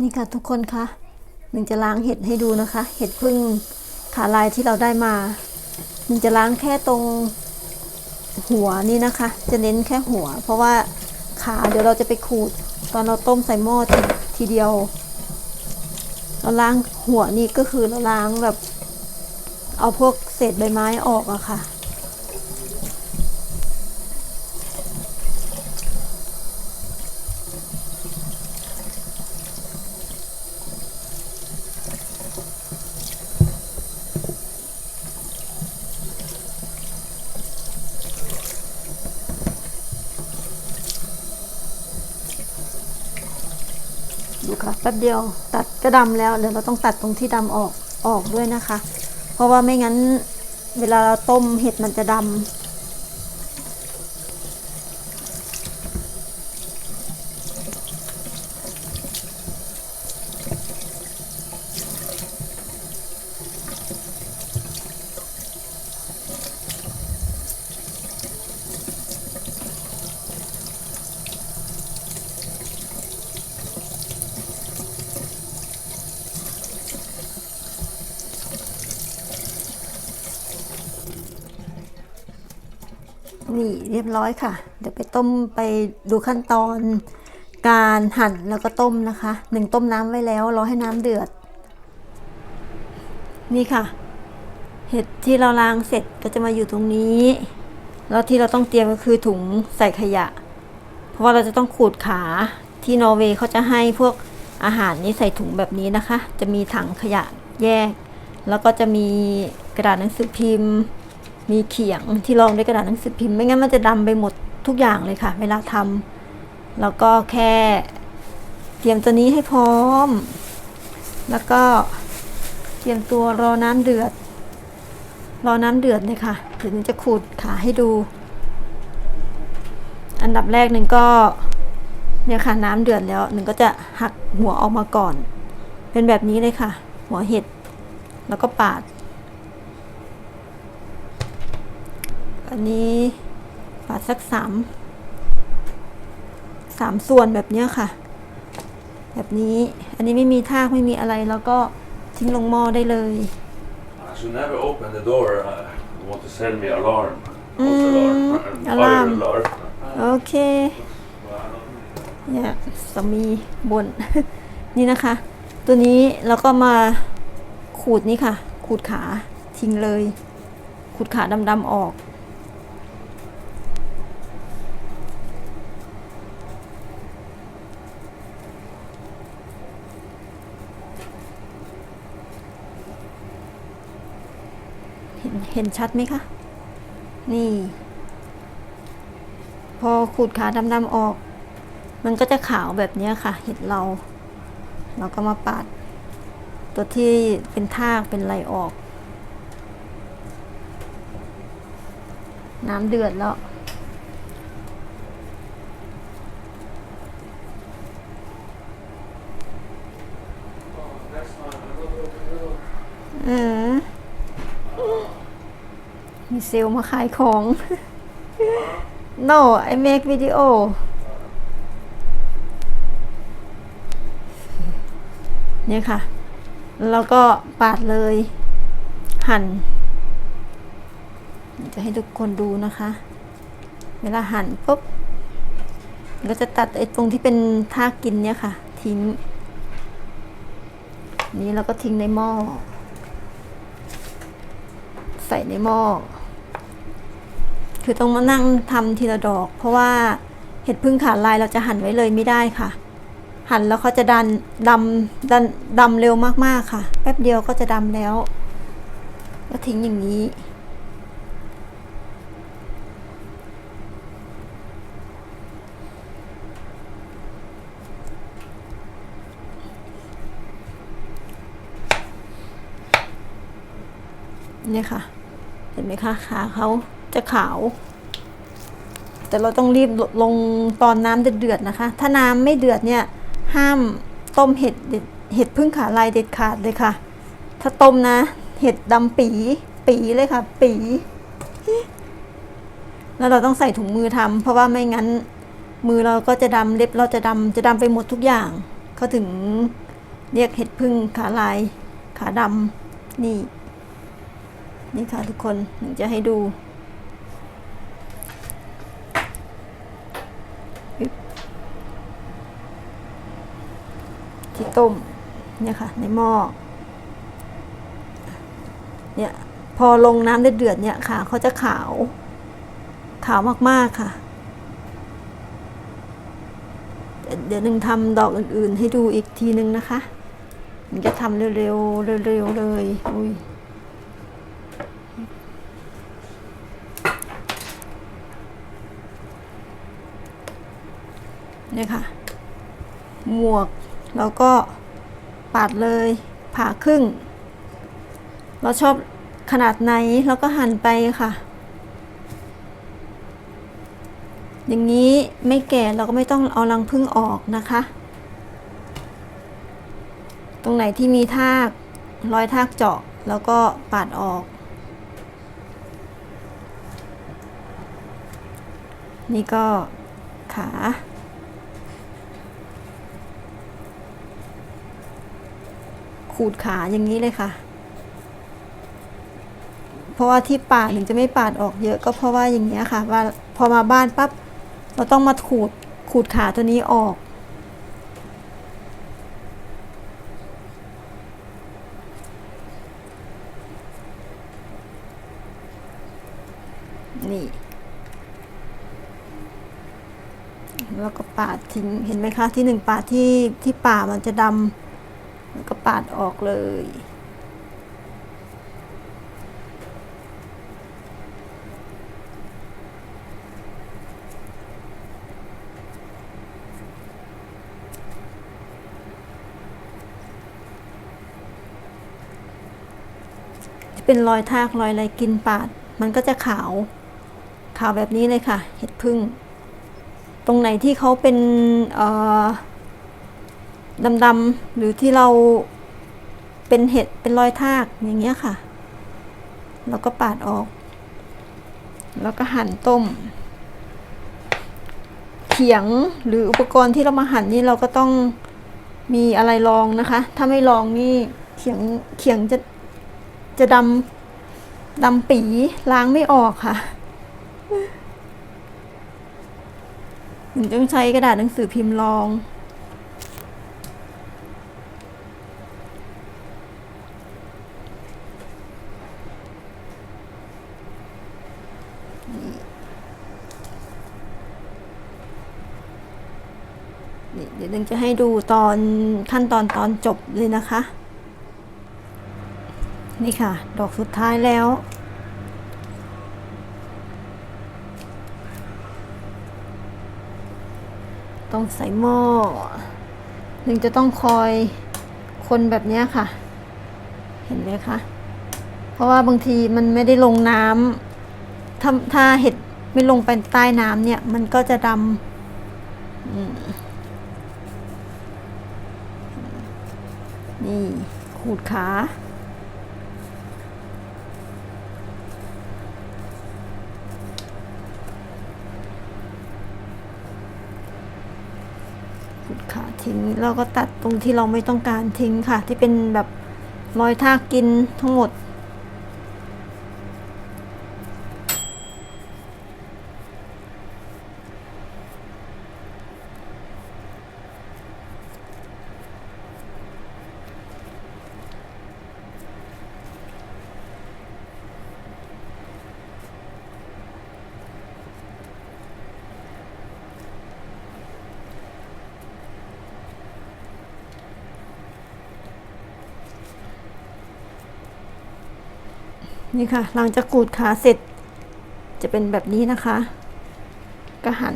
นี่ค่ะทุกคนคะหนึ่งจะล้างเห็ดให้ดูนะคะ เห็ดพึ่งขาลายที่เราได้มาหนึ่งจะล้างแค่ตรงหัวนี่นะคะ จะเน้นแค่หัว เพราะว่าขาเดี๋ยวเราจะไปขูด ตอนเราต้มใส่หม้อทีทีเดียว เราล้างหัวนี่ก็คือเราล้างแบบ เอาพวกเศษใบไม้ออกอะค่ะ ดูค่ะแป๊บเดียวตัดก็ดำแล้วเดี๋ยวเราต้องตัดตรงที่ดำออกออกด้วยนะคะ เพราะว่าไม่งั้นเวลาเราต้มเห็ดมันจะดำ นี่เรียบร้อยค่ะ เดี๋ยวไปต้มไปดูขั้นตอนการหั่นแล้วก็ต้มนะคะหนึ่งต้มน้ำไว้แล้วรอให้น้ำเดือด นี่ค่ะ เห็ดที่เราล้างเสร็จก็จะมาอยู่ตรงนี้ แล้วที่เราต้องเตรียมก็คือถุงใส่ขยะ เพราะว่าเราจะต้องขูดขาที่นอร์เวย์เขาจะให้พวกอาหารนี้ใส่ถุงแบบนี้นะคะ จะมีถังขยะแยก แล้วก็จะมีกระดาษหนังสือพิมพ์ มีเขียงที่รองด้วยกระดาษหนังสือพิมพ์ไม่งั้นมันจะดำไปหมดทุกอย่างเลยค่ะ เวลาทำแล้วก็แค่เตรียมตัวนี้ให้พร้อม แล้วก็เตรียมตัวรอน้ำเดือด รอน้ำเดือดเลยค่ะ ถึงจะขูดขาให้ดู อันดับแรกหนึ่งก็เนี่ยค่ะน้ำเดือดแล้วหนึ่งก็จะหักหัวออกมาก่อน เป็นแบบนี้เลยค่ะ หัวเห็ดแล้วก็ปาด อันนี้ปาดสักสามสามส่วนแบบเนี้ยค่ะ แบบนี้อันนี้ไม่มีทากไม่มีอะไรแล้วก็ทิ้งลงหม้อได้เลย I should never open the door. Uh, you want to send me alarm. Mm, Mm, alarm. Fire alarm. โอเคเนี่ยสามีบน นี่นะคะ ตัวนี้เราก็มาขูดนี่ค่ะ ขูดขาทิ้งเลย ขูดขาดำๆออก เห็นชัดไหมคะ นี่ พอขูดขาดำๆออก มันก็จะขาวแบบนี้ค่ะ เห็ดเรา เราก็มาปาด ตัวที่เป็นทากเป็นไรออก น้ำเดือดแล้ว เออมี เซลล์มาขายของ no I make video เนี่ยค่ะ แล้วก็ปาดเลย หั่น จะให้ทุกคนดูนะคะ เวลาหั่นปุ๊บก็จะตัดไอ้ตรงที่เป็นทากกินเนี่ยค่ะ ทิ้ง นี้เราก็ทิ้งในหม้อ ใส่ในหม้อ คือต้องมานั่งทำทีละดอก เพราะว่าเห็ดพึ่งขาลายเราจะหั่นไว้เลยไม่ได้ค่ะ หั่นแล้วเขาจะดันดำดันดำเร็วมากๆค่ะ แป๊บเดียวก็จะดำแล้ว ก็ทิ้งอย่างนี้เนี่ยค่ะ เห็นไหมคะขาเขา จะขาว แต่เราต้องรีบลงตอนน้ำเดือดๆนะคะ ถ้าน้ำไม่เดือดเนี่ยห้ามต้มเห็ดเห็ดพึ่งขาลายเด็ดขาดเลยค่ะ ถ้าต้มนะ เห็ดดำปีปีเลยค่ะ ปี แล้วเราต้องใส่ถุงมือทำเพราะว่าไม่งั้น มือเราก็จะดำเล็บเราจะดำจะดำไปหมดทุกอย่างเขาถึงเรียกเห็ดพึ่งขาลาย ขาดำนี่ นี่ค่ะทุกคนหนูจะให้ดู ที่ต้มเนี่ยค่ะในหม้อเนี่ยพอลงน้ำเดือดเนี่ยขาเขาจะขาว ขาวมากๆค่ะ เดี๋ยวหนึ่งทำดอกอื่นๆ ให้ดูอีกทีนึงนะคะมันจะทำเร็วๆเร็วๆเลยอุ้ยเนี่ยค่ะ หมวก แล้วก็ปาดเลยผ่าครึ่ง เราชอบขนาดไหนเราก็หั่นไปค่ะ อย่างนี้ไม่แก่เราก็ไม่ต้องเอารังพึ่งออกนะคะ ตรงไหนที่มีทากรอยทากเจาะแล้วก็ปาดออก นี่ก็ขา ขูดขาอย่างนี้เลยค่ะ เพราะว่าที่ปาดถึงจะไม่ปาดออกเยอะก็เพราะว่าอย่างเงี้ยค่ะ ว่าพอมาบ้านปั๊บเราต้องมาขูดขูดขาตัวนี้ออกนี่ แล้วก็ปาดทิ้ง เห็นไหมคะที่หนึ่งปาดที่ที่ป่ามันจะดำ ปาดออกเลยที่เป็นรอยทากรอยอะไรกินปาด มันก็จะขาว ขาวแบบนี้เลยค่ะ เห็ดพึ่ง ตรงไหนที่เขาเป็นดำๆหรือที่เรา เป็นเห็ดเป็นรอยทากอย่างเงี้ยค่ะ เราก็ปาดออก แล้วก็หั่นต้ม เขียงหรืออุปกรณ์ที่เรามาหั่นนี่เราก็ต้องมีอะไรรองนะคะ ถ้าไม่รองนี่เขียงเขียงจะจะดำดำปีล้างไม่ออกค่ะถึงต้องใช้กระดาษหนังสือพิมพ์รอง นี่เดี๋ยวนึงจะให้ดูตอนขั้นตอนตอนจบเลยนะคะ นี่ค่ะ ดอกสุดท้ายแล้ว ต้องใส่หม้อหนึ่งจะต้องคอยคนแบบนี้ค่ะ เห็นไหมคะ เพราะว่าบางทีมันไม่ได้ลงน้ำถ้าถ้าเห็ดไม่ลงไปใต้น้ำเนี่ย มันก็จะดำอืม นี่ขูดขา ขูดขาทิ้งเราก็ตัดตรงที่เราไม่ต้องการทิ้งค่ะ ที่เป็นแบบรอยทากกินทั้งหมด นี่ค่ะ หลังจากขูดขาเสร็จ จะเป็นแบบนี้นะคะ ก็หั่น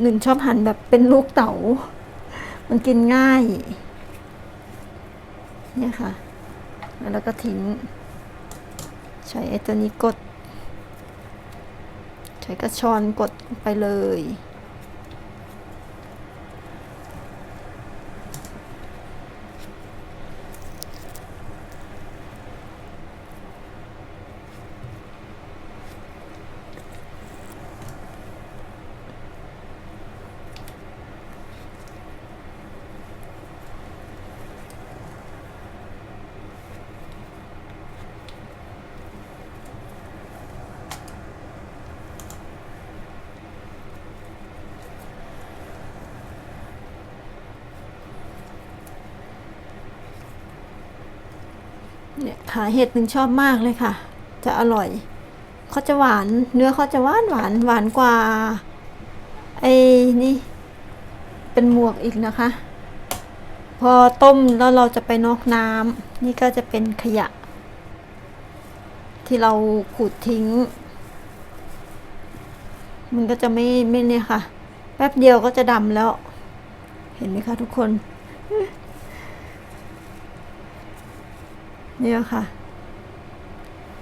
หนึ่งชอบหั่นแบบเป็นลูกเต๋า มันกินง่าย เนี่ยค่ะ แล้วก็ทิ้ง ใช้ไอ้ตัวนี้กด ใช้กระชอนกดไปเลย เนี่ยขาเห็ดหนึ่งชอบมากเลยค่ะ จะอร่อยเขาจะหวาน เนื้อเขาจะหวานหวานหวานกว่าไอ้นี่ เป็นหมวกอีกนะคะ พอต้มแล้วเราจะไปนอกน้ำนี่ก็จะเป็นขยะ ที่เราขูดทิ้ง มันก็จะไม่ไม่เนี่ยค่ะ แป๊บเดียวก็จะดำแล้ว เห็นไหมคะทุกคน เนี่ยค่ะ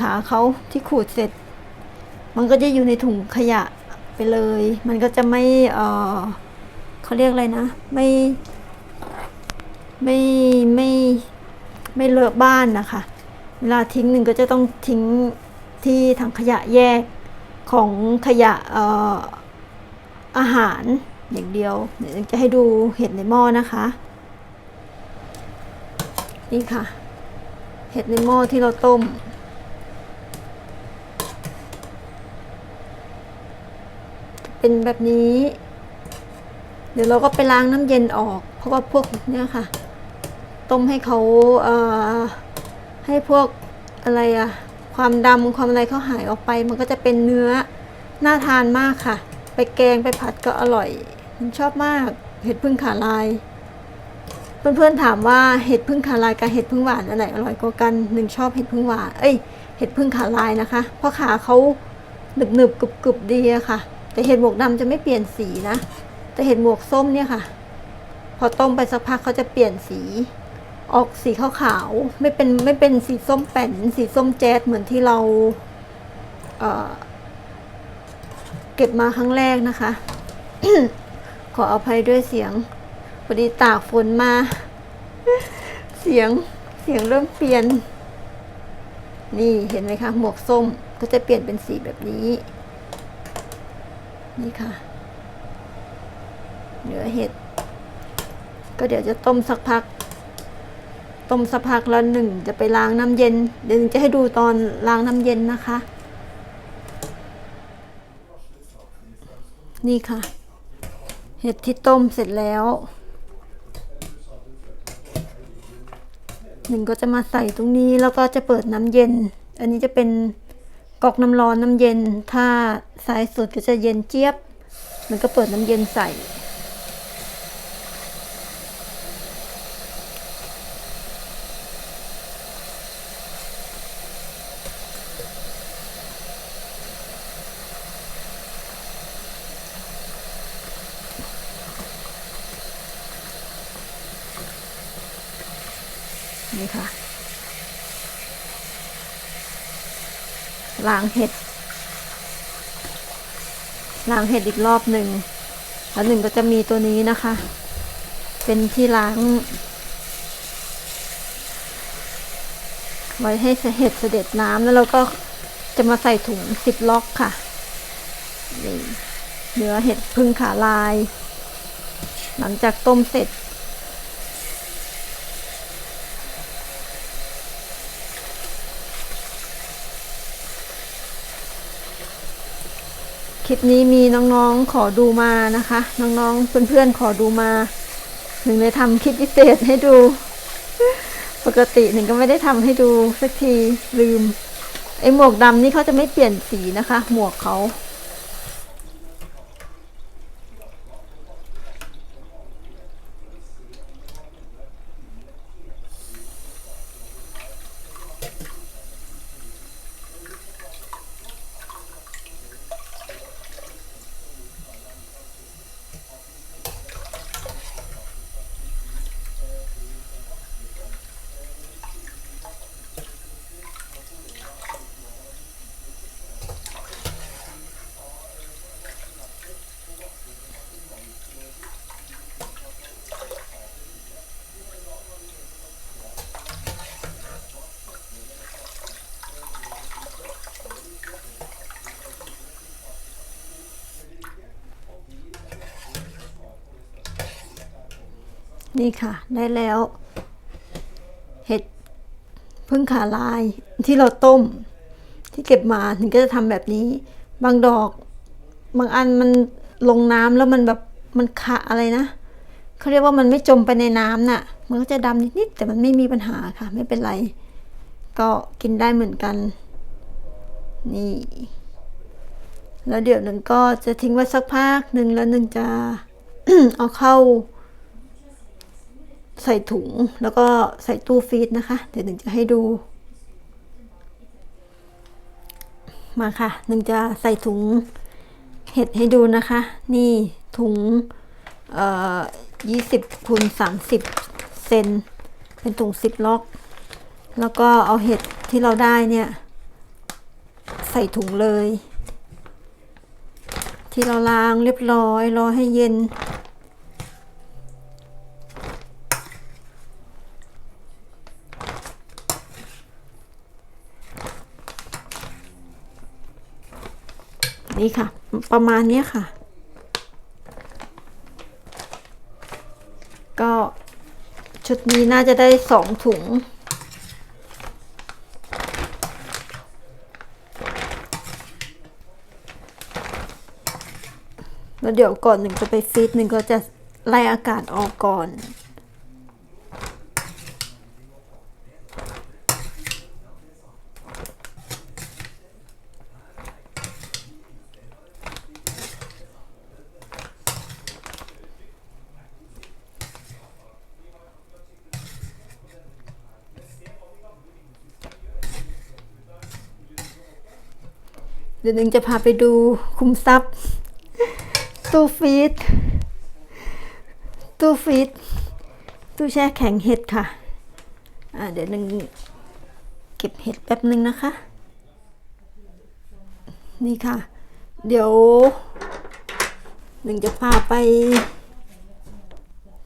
ขาเขาที่ขูดเสร็จ มันก็จะอยู่ในถุงขยะไปเลย มันก็จะไม่เออเขาเรียกอะไรนะ ไม่ ไม่ไม่ไม่เลอะบ้านนะคะ เวลาทิ้งหนึ่งก็จะต้องทิ้งที่ถังขยะแยกของขยะเอ่ออาหารอย่างเดียวเดี๋ยวจะให้ดูเห็ดในหม้อนะคะ นี่ค่ะ เห็ดในหม้อที่เราต้ม เป็นแบบนี้ เดี๋ยวเราก็ไปล้างน้ำเย็นออก เพราะว่าพวกเนี้ยค่ะ ต้มให้เขาเอ่อให้พวกอะไรอะความดำความอะไรเขาหายออกไป มันก็จะเป็นเนื้อน่าทานมากค่ะ ไปแกงไปผัดก็อร่อยผมชอบมากเห็ดพึ่งขาลาย เพื่อนๆถามว่าเห็ดพึ่งขาลายกับเห็ดพึ่งหวานอันไหนอร่อยกว่ากันหนึ่งชอบเห็ดพึ่งหวานเอ้ยเห็ดพึ่งขาลายนะคะ เพราะขาเขาหนึบหนึบกรุบกรุบๆดีอะค่ะ แต่เห็ดหมวกดำจะไม่เปลี่ยนสีนะแต่เห็ดหมวกส้มเนี่ยค่ะ พอต้มไปสักพักเขาจะเปลี่ยนสี ออกสีขาวๆไม่เป็นไม่เป็นสีส้มแป่นสีส้มแจ๊ดเหมือนที่เราเเก็บมาครั้งแรกนะคะ ขออภัยด้วยเสียง อดีตากฝนมา เสียงเสียงเริ่มเปลี่ยน นี่เห็นไหมคะ หมวกส้มก็จะเปลี่ยนเป็นสีแบบนี้ นี่ค่ะ เหนือเห็ด ก็เดี๋ยวจะต้มสักพัก ต้มสักพักแล้วหนึ่งจะไปล้างน้ำเย็น เดี๋ยวหนึ่งจะให้ดูตอนล้างน้ำเย็นนะคะ นี่ค่ะ เห็ดที่ต้มเสร็จแล้ว หนึ่งก็จะมาใส่ตรงนี้แล้วก็จะเปิดน้ำเย็น อันนี้จะเป็นก๊อกน้ำร้อนน้ำเย็น ถ้าสายสุดก็จะเย็นเจี๊ยบ มันก็เปิดน้ำเย็นใส่ นี่ค่ะ ล้างเห็ดล้างเห็ดอีกรอบหนึ่ง แล้วหนึ่งก็จะมีตัวนี้นะคะ เป็นที่ล้าง ไว้ให้เห็ดเสด็จน้ำแล้วเราก็จะมาใส่ถุงสิบล็อกค่ะเนื้อเห็ดพึ่งขาลาย หลังจากต้มเสร็จ ลิปนี้มีน้องๆขอดูมานะคะ น้องๆเพื่อนๆขอดูมา หนึ่งเลยทำคลิปพิเศษให้ดู ปกติหนึ่งก็ไม่ได้ทำให้ดูสักทีลืมไอหมวกดำนี่เขาจะไม่เปลี่ยนสีนะคะ หมวกเขา นี่ค่ะ ได้แล้ว เห็ดพึ่งขาลายที่เราต้ม ที่เก็บมาถึงก็จะทำแบบนี้ บางดอก บางอันมันลงน้ำแล้วมันแบบมันคะอะไรนะเขาเรียกว่ามันไม่จมไปในน้ำน่ะ มันก็จะดำนิดๆแต่มันไม่มีปัญหาค่ะ ไม่เป็นไร ก็กินได้เหมือนกัน นี่ แล้วเดี๋ยวหนึ่งก็จะทิ้งไว้สักพักหนึ่งแล้วหนึ่งจะเอาเข้า ใส่ถุงแล้วก็ใส่ตู้ฟรีซนะคะ เดี๋ยวหนึ่งจะให้ดู มาค่ะ หนึ่งจะใส่ถุงเห็ดให้ดูนะคะ นี่ถุงเอ่อยี่สิบคูณสามสิบเซนเป็นถุงซิปล็อก แล้วก็เอาเห็ดที่เราได้เนี่ย ใส่ถุงเลย ที่เราล้างเรียบร้อยรอให้เย็น นี่ค่ะ ประมาณเนี้ยค่ะ ก็ชุดนี้น่าจะได้สองถุง แล้วเดี๋ยวก่อนหนึ่งจะไปฟีดหนึ่งก็จะไล่อากาศออกก่อน เดี๋ยวหนึ่งจะพาไปดูคุมทรัพย์ตู้ฟีดตู้ฟีดตู้แช่แข็งเห็ดค่ะ อ่าเดี๋ยวหนึ่งเก็บเห็ดแป๊บหนึ่งนะคะ นี่ค่ะ เดี๋ยวหนึ่งจะพาไป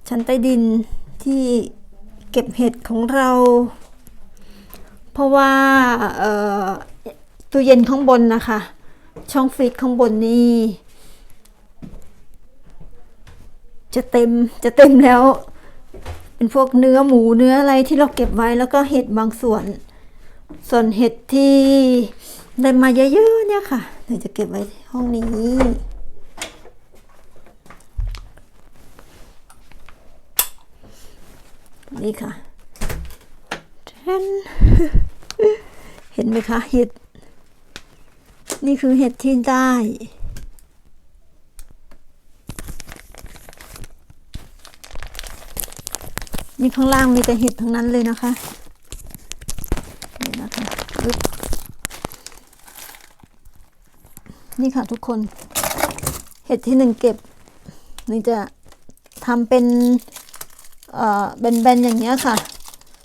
ชั้นใต้ดินที่เก็บเห็ดของเรา เพราะว่าเออ ตู้เย็นข้างบนนะคะ ช่องฟรีซข้างบนนี่จะเต็มจะเต็มแล้ว เป็นพวกเนื้อหมูเนื้ออะไรที่เราเก็บไว้แล้วก็เห็ดบางส่วน ส่วนเห็ดที่ได้มาเยอะๆเนี่ยค่ะเดี๋ยวจะเก็บไว้ห้องนี้นี่ค่ะเห็นไหมคะเห็ด นี่คือเห็ดที่ได้ นี่ข้างล่างมีแต่เห็ดทั้งนั้นเลยนะคะนี่นะคะนี่ค่ะทุกคน เห็ดที่หนึ่งเก็บนึ่จะทำเป็นเอ่อแบนๆอย่างเงี้ยค่ะ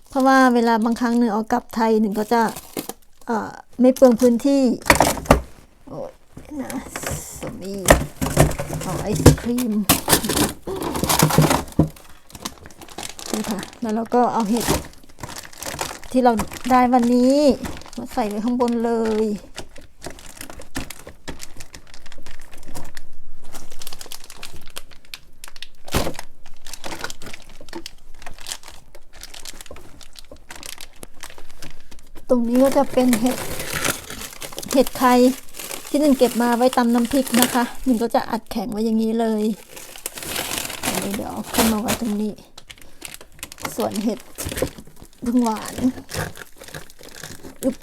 เพราะว่าเวลาบางครั้งหนึ่งเอากลับไทยหนึ่งก็จะเอ่อไม่เปลืองพื้นที่ โอ้ยนะสมีเอา ไอศครีมนี่ค่ะ แล้วเราก็เอาเห็ดที่เราได้วันนี้มาใส่ไว้ข้างบนเลย ตรงนี้ก็จะเป็นเห็ด เห็ดไข่ ที่หนึ่งเก็บมาไว้ตำน้ำพริกนะคะหนึ่งก็จะอัดแข็งไว้อย่างนี้เลยอันนี้เดี๋ยวเอาขึ้นมาไว้ตรงนี้ ส่วนเห็ดพึ่งหวานอึบ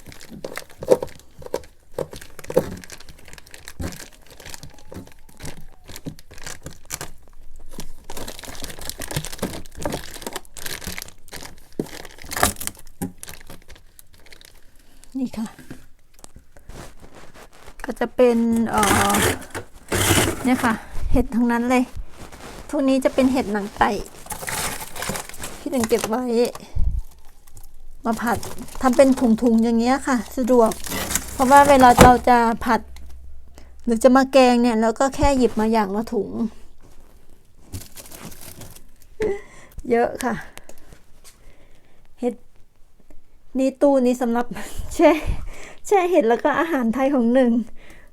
นี่ค่ะ ก็จะเป็นเออเนี่ยค่ะ เห็ดทั้งนั้นเลยพวกนี้จะเป็นเห็ดหนังไก่ที่หนึ่งเก็บไว้ มาผัดทำเป็นถุงๆอย่างเงี้ยค่ะ สะดวก เพราะว่าเวลาเราจะผัด หรือจะมาแกงเนี่ยเราก็แค่หยิบมาอย่างละถุง เยอะค่ะ เห็ดนี่ตู้นี้สำหรับแช่แช่เห็ดแล้วก็อาหารไทยของหนึ่ง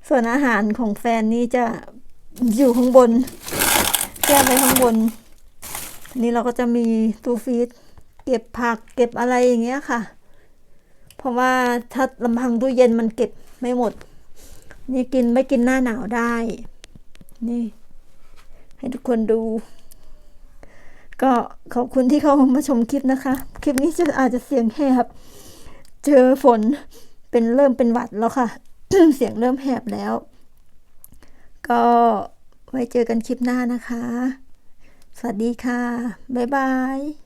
ส่วนอาหารของแฟนนี่จะอยู่ข้างบนแช่ไว้ข้างบนนี่เราก็จะมีตู้ฟรีซเก็บผักเก็บอะไรอย่างเงี้ยค่ะ เพราะว่าถ้าลำพังตู้เย็นมันเก็บไม่หมด นี่กินไม่กินหน้าหนาวได้ นี่ ให้ทุกคนดู ก็ขอบคุณที่เข้ามาชมคลิปนะคะ คลิปนี้จะอาจจะเสียงแหบเจอฝนเป็นเริ่มเป็นหวัดแล้วค่ะ เสียงเริ่มแหบแล้ว ก็ไว้เจอกันคลิปหน้านะคะ สวัสดีค่ะ บ๊ายบาย